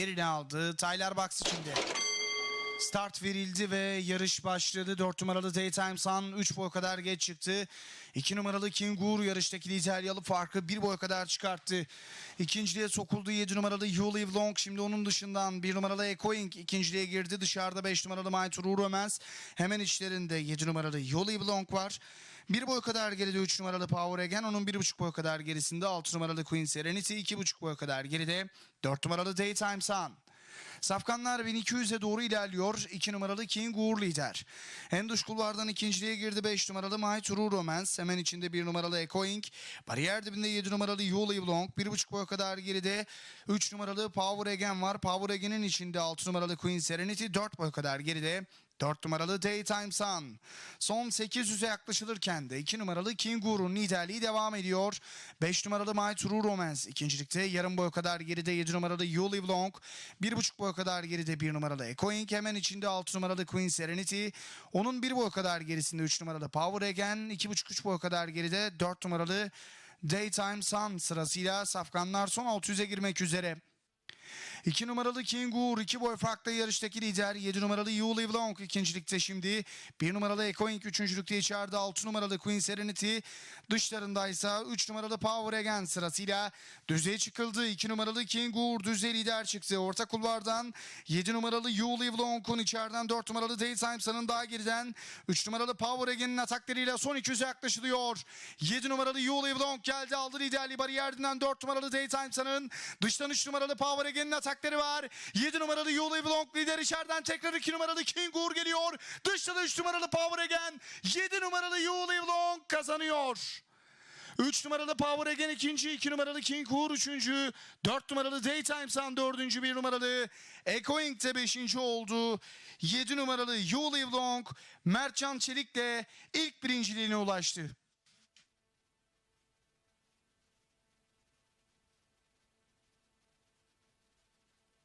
Yerini aldı. Tyler Box içinde. Start verildi ve yarış başladı. 4 numaralı Daytime Sun 3 boy kadar geç çıktı. 2 numaralı King Gur yarıştaki liderliği alıp farkı 1 boy kadar çıkarttı. İkinciliğe sokuldu 7 numaralı You Live Long. Şimdi onun dışından 1 numaralı Echoing ikinciliğe girdi. Dışarıda 5 numaralı My True Romance. Hemen içlerinde 7 numaralı You Live Long var. 1 boy kadar geride 3 numaralı Power Again. Onun 1,5 boy kadar gerisinde 6 numaralı Queen Serenity. 2,5 boy kadar geride 4 numaralı Daytime Sun. Safkanlar 1200'e doğru ilerliyor. 2 numaralı King Uğur lider. En dış kulvardan ikinciliğe girdi 5 numaralı My True Romance. Hemen içinde 1 numaralı Echoing. Bariyer dibinde 7 numaralı You Live Long. 1,5 boy kadar geride 3 numaralı Power Again var. Power Again'in içinde 6 numaralı Queen Serenity. 4 boy kadar geride 4 numaralı Daytime Sun. Son 800'e yaklaşılırken de 2 numaralı King Uğur'un liderliği devam ediyor. 5 numaralı My True Romance ikincilikte yarım boy kadar geride 7 numaralı You Live Long. 1,5 boy kadar geride 1 numaralı Echoing. Hemen içinde 6 numaralı Queen Serenity. Onun 1 boy kadar gerisinde 3 numaralı Power Again. 2,5-3 boy kadar geride 4 numaralı Daytime Sun sırasıyla safkanlar son 600'e girmek üzere. 2 numaralı King Uğur 2 boy farklı yarıştaki lider. 7 numaralı You Live Long ikincilikte şimdi. 1 numaralı Echoing üçüncülükte içeride. 6 numaralı Queen Serenity dışlarındaysa 3 numaralı Power Again sırasıyla düzeye çıkıldı. 2 numaralı King Uğur düzeye lider çıktı. Orta kulvardan 7 numaralı You Live Long'un içeriden 4 numaralı Daytime Sun'ın daha geriden 3 numaralı Power Again'in ataklarıyla son 200'e yaklaşılıyor. 7 numaralı You Live Long geldi aldı liderliği bariyerdinden 4 numaralı Daytime Sun'ın dıştan 3 numaralı Power Again'in atakları var. 7 numaralı You Live Long lider içeriden tekrar 2 numaralı King Uğur geliyor. Dışta da 3 numaralı Power Again 7 numaralı You Live Long kazanıyor. 3 numaralı Power Again ikinci, 2 numaralı King Uğur üçüncü, 4 numaralı Daytime Sun dördüncü, 1 numaralı Echoing de beşinci oldu. 7 numaralı You Live Long Mertcan Çelik'le ilk birinciliğine ulaştı.